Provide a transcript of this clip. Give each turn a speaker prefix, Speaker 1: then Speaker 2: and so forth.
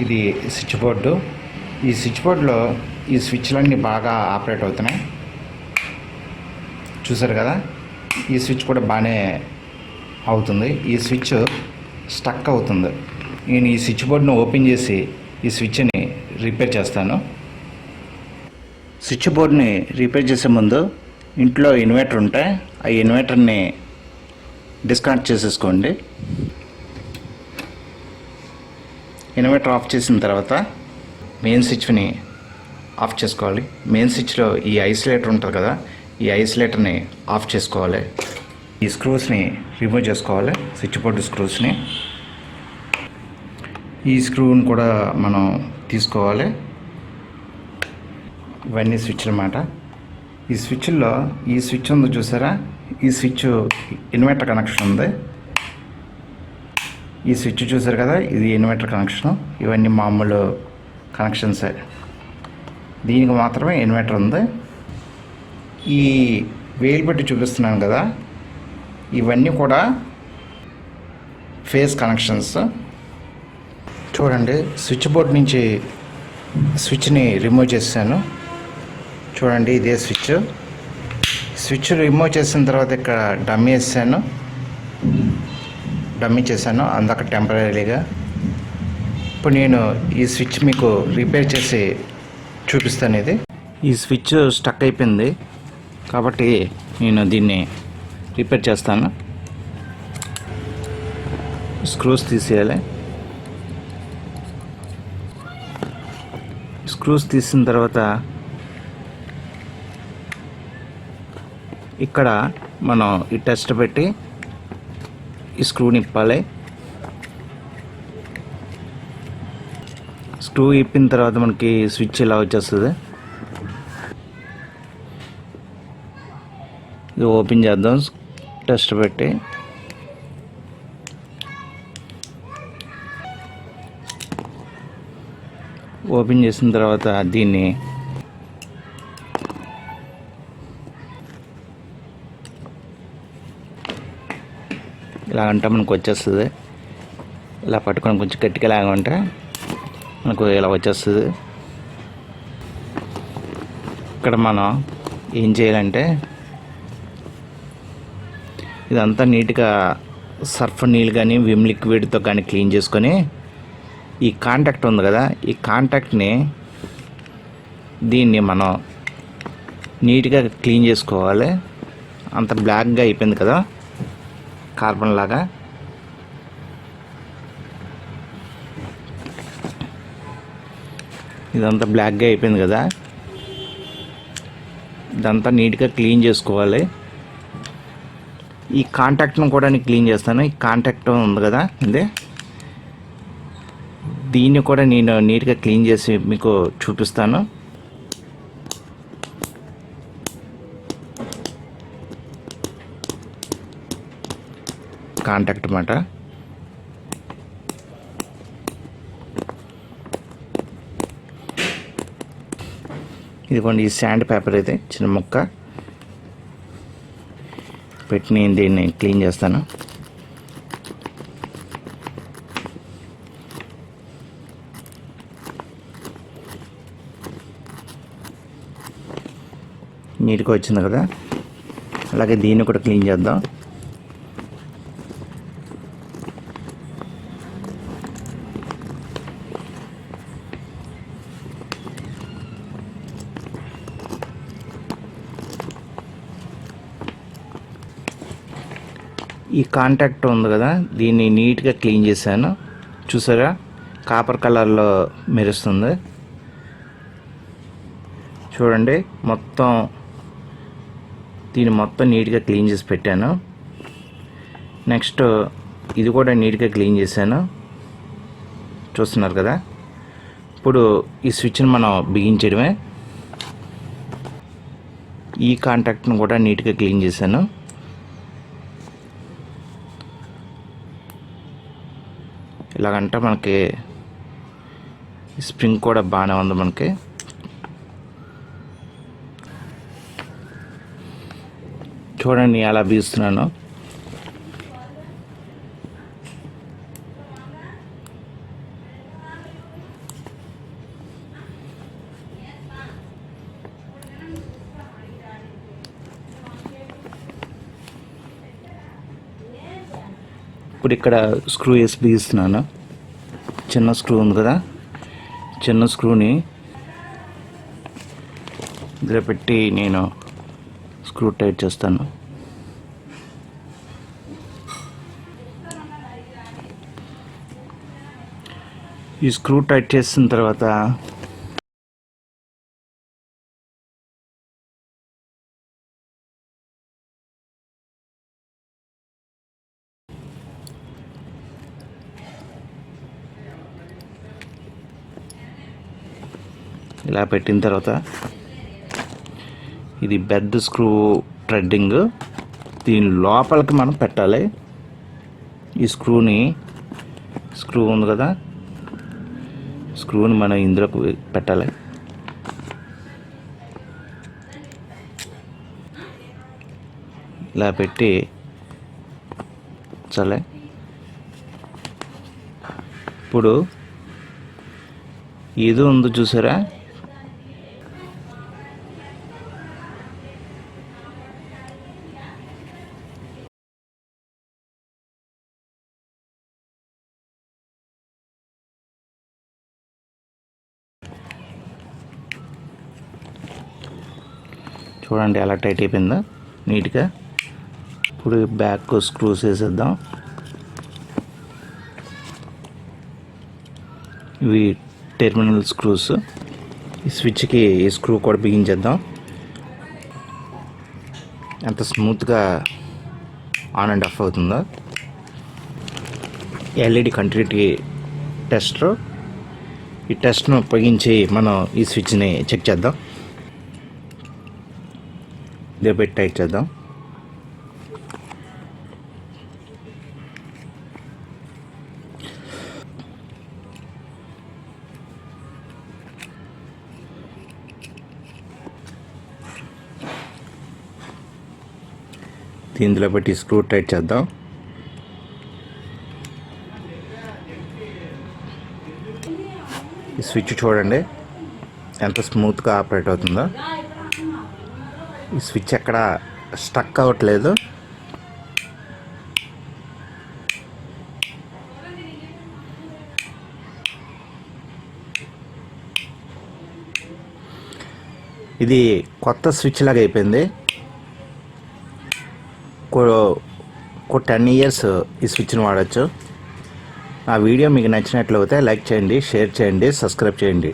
Speaker 1: ఇది switch board. ఈ switch బోర్డులో ఈ స్విచ్లన్నీ బాగా ఆపరేట్ అవుతున్నాయి. చూసారు కదా? ఈ స్విచ్ కూడా బాగానే అవుతుంది. ఈ స్విచ్ స్టక్ అవుతుంది. నేను ఈ స్విచ్ బోర్డును ఓపెన్ చేసి ఈ స్విచ్ని రిపేర్ చేస్తాను. స్విచ్ బోర్డ్ని రిపేర్ చేసే ముందు ఇంట్లో ఇన్వర్టర్ ఉంటే ఆ ఇన్వర్టర్ని డిస్కనెక్ట్ చేసేసుకోండి. ఇన్వర్టర్ ఆఫ్ చేసిన తర్వాత మెయిన్ స్విచ్ని ఆఫ్ చేసుకోవాలి. మెయిన్ స్విచ్లో ఈ ఐసోలేటర్ ఉంటుంది కదా ఈ ఐసోలేటర్ని ఆఫ్ చేసుకోవాలి. ఈ స్క్రూస్ని రిమూవ్ చేసుకోవాలి స్విచ్ బోర్డు స్క్రూస్ని ఈ స్క్రూని కూడా మనం తీసుకోవాలి. ఇవన్నీ స్విచ్ అన్నమాట. ఈ స్విచ్లో ఈ స్విచ్ ఉంది చూసారా? ఈ స్విచ్ ఇన్వర్టర్ కనెక్షన్ ఉంది. ఈ స్విచ్ చూసారు కదా? ఇది ఇన్వర్టర్ కనెక్షన్ ఇవన్నీ మామూలు కనెక్షన్సే దీనికి మాత్రమే ఇన్వర్టర్ ఉంది. ఈ వేలు పెట్టి చూపిస్తున్నాను కదా? ఇవన్నీ కూడా ఫేస్ కనెక్షన్స్ చూడండి స్విచ్ బోర్డ్ నుంచి స్విచ్ని రిమూవ్ చేశాను. చూడండి ఇదే స్విచ్. స్విచ్ రిమూవ్ చేసిన తర్వాత ఇక్కడ డమ్మీ వేసాను. డమ్మీ చేశాను అందాక టెంపరీగా ఇప్పుడు నేను ఈ స్విచ్ మీకు రిపేర్ చేసి చూపిస్తాను ఇది ఈ స్విచ్ స్టక్ అయిపోయింది. కాబట్టి నేను దీన్ని రిపేర్ చేస్తాను. స్క్రూస్ తీసేయాలి. స్క్రూస్ తీసిన తర్వాత ఇక్కడ మనం ఈ టెస్ట్ పెట్టి స్క్రూ నిప్పాలి స్క్రూ ఇప్పిన తర్వాత మనకి స్విచ్ ఇలా వచ్చేస్తుంది? ఇది ఓపెన్ చేద్దాం. టెస్ట్ పెట్టి. ఓపెన్ చేసిన తర్వాత దీన్ని ఇలా అంటే మనకు వచ్చేస్తుంది. ఇలా పట్టుకొని కొంచెం గట్టిగా లాగమంటే మనకు ఇలా వచ్చేస్తుంది. ఇక్కడ మనం ఏం చేయాలంటే ఇదంతా నీట్గా సర్ఫ్ నీళ్ళు కానీ విమ్ లిక్విడ్తో కానీ క్లీన్ చేసుకొని ఈ కాంటాక్ట్ ఉంది కదా ఈ కాంటాక్ట్ని దీన్ని మనం నీట్గా క్లీన్ చేసుకోవాలి. అంత బ్లాక్గా అయిపోయింది కదా. కార్బన్ లాగా ఇదంతా బ్లాక్గా అయిపోయింది కదా. ఇదంతా నీట్గా క్లీన్ చేసుకోవాలి. ఈ కాంటాక్ట్ను కూడా నేను క్లీన్ చేస్తాను. ఈ కాంటాక్ట్ ఉంది కదా ఇదే. దీన్ని కూడా నేను నీట్గా క్లీన్ చేసి మీకు చూపిస్తాను. కాంటాక్ట్ అన్నమాట. ఇదిగోండి ఈ శాండ్ పేపర్ అయితే చిన్న ముక్క. పెట్టి నేను దీన్ని క్లీన్ చేస్తాను. నీట్గా వచ్చింది కదా? అలాగే దీన్ని కూడా క్లీన్ చేద్దాం. ఈ కాంటాక్ట్ ఉంది కదా దీన్ని నీట్గా క్లీన్ చేశాను. చూసారా? కాపర్ కలర్లో మెరుస్తుంది. చూడండి మొత్తం దీన్ని మొత్తం నీట్గా క్లీన్ చేసి పెట్టాను. నెక్స్ట్ ఇది కూడా నీట్గా క్లీన్ చేశాను. చూస్తున్నారు కదా? ఇప్పుడు ఈ స్విచ్ని మనం బిగించడమే ఈ కాంటాక్ట్ను కూడా నీట్గా క్లీన్ చేశాను. ఇలాగంటే మనకి స్ప్రింగ్ కూడా బాగానే ఉంది మనకి. చూడండి ఎలా బీస్తున్నాను. ఇప్పుడు ఇక్కడ స్క్రూ వేసి బిగిస్తున్నాను చిన్న స్క్రూ ఉంది కదా? చిన్న స్క్రూని ఇందులో పెట్టి నేను స్క్రూ టైట్ చేస్తాను. ఈ స్క్రూ టైట్ చేసిన తర్వాత ఇలా పెట్టిన తర్వాత ఇది బెడ్ స్క్రూ థ్రెడ్డింగ్. దీని లోపలికి మనం పెట్టాలి. ఈ స్క్రూని స్క్రూ ఉంది కదా? స్క్రూని మనం ఇందులోకి పెట్టాలి. ఇలా పెట్టి చలే ఇప్పుడు ఇది ఉంది చూసారా? చూడండి ఎలా టైట్ అయిపోయిందో? నీట్గా. ఇప్పుడు బ్యాక్ స్క్రూస్ వేసేద్దాం ఇవి టెర్మినల్ స్క్రూస్. ఈ స్విచ్కి ఈ స్క్రూ కూడా బిగించేద్దాం ఎంత స్మూత్గా ఆన్ అండ్ ఆఫ్ అవుతుందో. LED continuity tester. ఈ టెస్ట్ను ఉపయోగించి మనం ఈ స్విచ్ని చెక్ చేద్దాం. ఇదే పెట్టి టైట్ చేద్దాం. ఇందులో పెట్టి స్క్రూ టైట్ చేద్దాం. ఈ స్విచ్ చూడండి ఎంత స్మూత్గా ఆపరేట్ అవుతుందో. ఈ స్విచ్ ఎక్కడ స్టక్ అవ్వట్లేదు. ఇది కొత్త స్విచ్ లాగా అయిపోయింది. ఒక టెన్ ఇయర్స్ ఈ స్విచ్ని వాడచ్చు. ఆ వీడియో మీకు నచ్చినట్లయితే లైక్ చేయండి షేర్ చేయండి సబ్స్క్రైబ్ చేయండి.